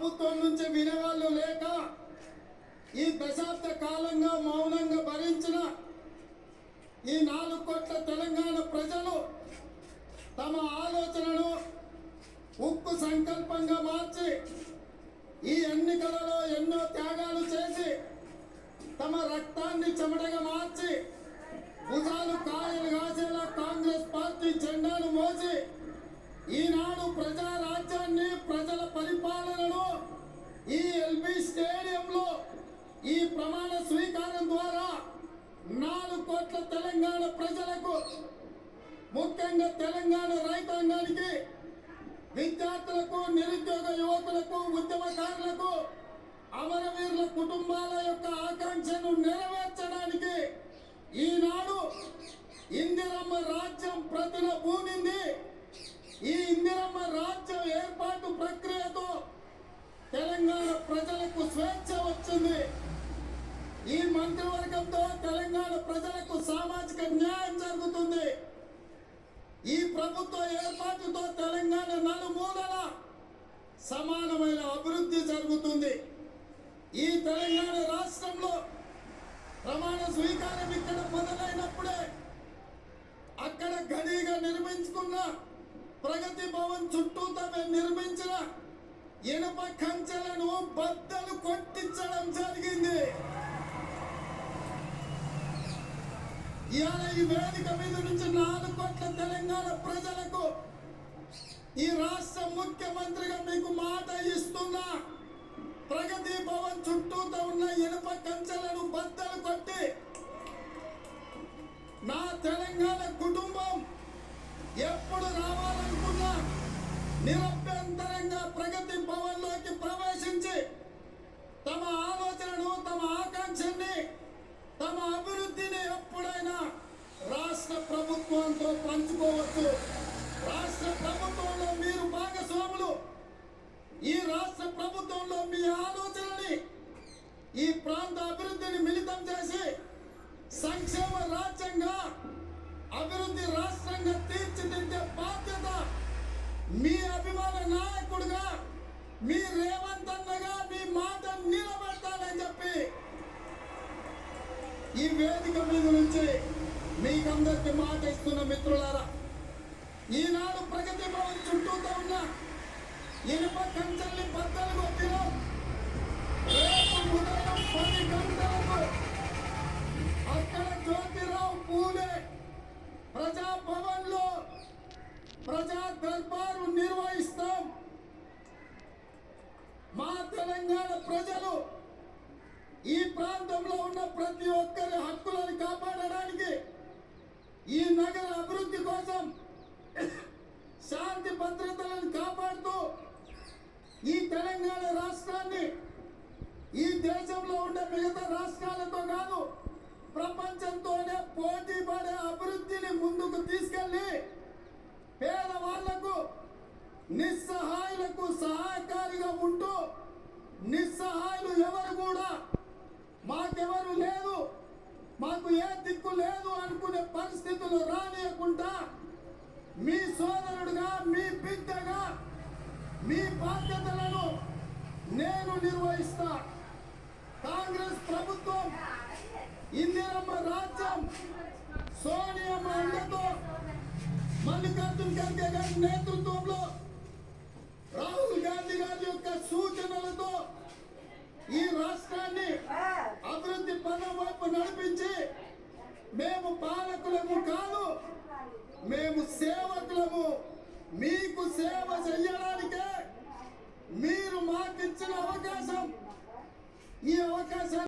ప్రభుత్వం నుంచి వినేవాళ్ళు లేక ఈ దశాబ్ద కాలంగా మౌనంగా భరించిన ఈ నాలుగు కోట్ల తెలంగాణ ప్రజలు తమ ఆలోచనను ఉక్కు సంకల్పంగా మార్చి ఈ ఎన్నికలలో ఎన్నో త్యాగాలు చేసి తమ రక్తాన్ని చెమటగా మార్చి భుజాలు కాయలు కాసేలా కాంగ్రెస్ పార్టీ జెండాను మోసి ఈనాడు ప్రజా ఈ ఎల్బి స్టేడియంలో ఈ ప్రమాణ స్వీకారం ద్వారా నాలుగు కోట్ల తెలంగాణ ప్రజలకు ముఖ్యంగా తెలంగాణ రైతాంగానికి విద్యార్థులకు నిరుద్యోగ యువకులకు ఉద్యమకారులకు అమరవీరుల కుటుంబాల యొక్క ఆకాంక్షను నెరవేర్చడానికి ఈనాడు ఇందిరమ్మ రాజ్యం ప్రతిన భూమింది ఈ ఇందిరమ్మ రాజ్యం ఏర్పాటు ప్రక్రియ తెలంగాణ ప్రజలకు స్వేచ్ఛ వచ్చింది. ఈ మంత్రివర్గంతో తెలంగాణ ప్రజలకు సామాజిక న్యాయం జరుగుతుంది. ఈ ప్రభుత్వ ఏర్పాటుతో తెలంగాణ నలుమూలల సమానమైన అభివృద్ధి జరుగుతుంది. ఈ తెలంగాణ రాష్ట్రంలో ప్రమాణ స్వీకారం ఇక్కడ మొదలైనప్పుడే అక్కడ గడిగా నిర్మించుకున్న ప్రగతి భవన్ చుట్టూ మేము నిర్మించ ఇనుప కంచెలను బద్దలు కొట్టించడం జరిగింది. ఇవాళ ఈ వేదిక మీద నుంచి నాలుగు కోట్ల తెలంగాణ ప్రజలకు ఈ రాష్ట్ర ముఖ్యమంత్రిగా మీకు మాట ఇస్తున్నా. ప్రగతి భవన్ చుట్టూతో ఉన్న ఇనుప కంచెలను బద్దలు కొట్టి నా తెలంగాణ కుటుంబం ఎప్పుడు రావాలనుకున్నా నిరభ్యంతరంగా ప్రగతి భవన్లోకి ప్రవేశించి తమ ఆలోచనను తమ ఆకాంక్షని తమ అభివృద్ధిని ఎప్పుడైనా రాష్ట్ర ప్రభుత్వంతో పంచుకోవచ్చు రాష్ట్ర ప్రభుత్వంలో మీరు భాగస్వాములు ఈ రాష్ట్ర ప్రభుత్వంలో మీ ఆలోచనని ఈ ప్రాంత అభివృద్ధిని మిళితం చేసి సంక్షేమ రాజ్యంగా అభివృద్ధి రాష్ట్రంగా తీర్చిదిద్దే బాధ్యత మీ అభిమాన నాయకుడుగా మీ రేవంత్ అన్నగా మీ మాట నిలబెట్టాలని చెప్పి ఈ వేదిక మీద నుంచి మీకందరికి మాట ఇస్తున్న మిత్రులారా ఈనాడు ప్రగతి భవన్ చుట్టూతో ఉన్న ఇనుప కంచెల్ని బద్దలు కొట్టిన అక్కడ జ్యోతిరావు పూలే ప్రజా భవన్ ప్రజా దర్బారు నిర్వహిస్తాం మా తెలంగాణ ప్రజలు ఈ ప్రాంతంలో ఉన్న ప్రతి ఒక్కరి హక్కులను కాపాడడానికి ఈ నగర అభివృద్ధి కోసం శాంతి భద్రతలను కాపాడుతూ ఈ తెలంగాణ రాష్ట్రాన్ని ఈ దేశంలో ఉండే మిగతా రాష్ట్రాలతో కాదు ప్రపంచంతోనే పోటీ పడే అభివృద్ధిని ముందుకు తీసుకెళ్ళి పేదవాళ్ళకు నిస్సహాయులకు సహాయకారిగా ఉంటూ నిస్సహాయులు ఎవరు కూడా మాకెవరు లేదు మాకు ఏ దిక్కు లేదు అనుకునే పరిస్థితులు రానియకుండా మీ సోదరుడుగా మీ బిడ్డగా మీ బాధ్యతలను నేను నిర్వహిస్తాను కాంగ్రెస్ ప్రభుత్వం ఇందిరమ్మ రాజ్యం సోనియమ్మ అండతో మల్లికార్జున్ ఖర్గే గారి నేతృత్వంలో రాహుల్ గాంధీ గారి యొక్క సూచనలతో ఈ రాష్ట్రాన్ని అభివృద్ధి పదం వైపు నడిపించి మేము పాలకులకు కాదు మేము సేవకులము E é ela casada.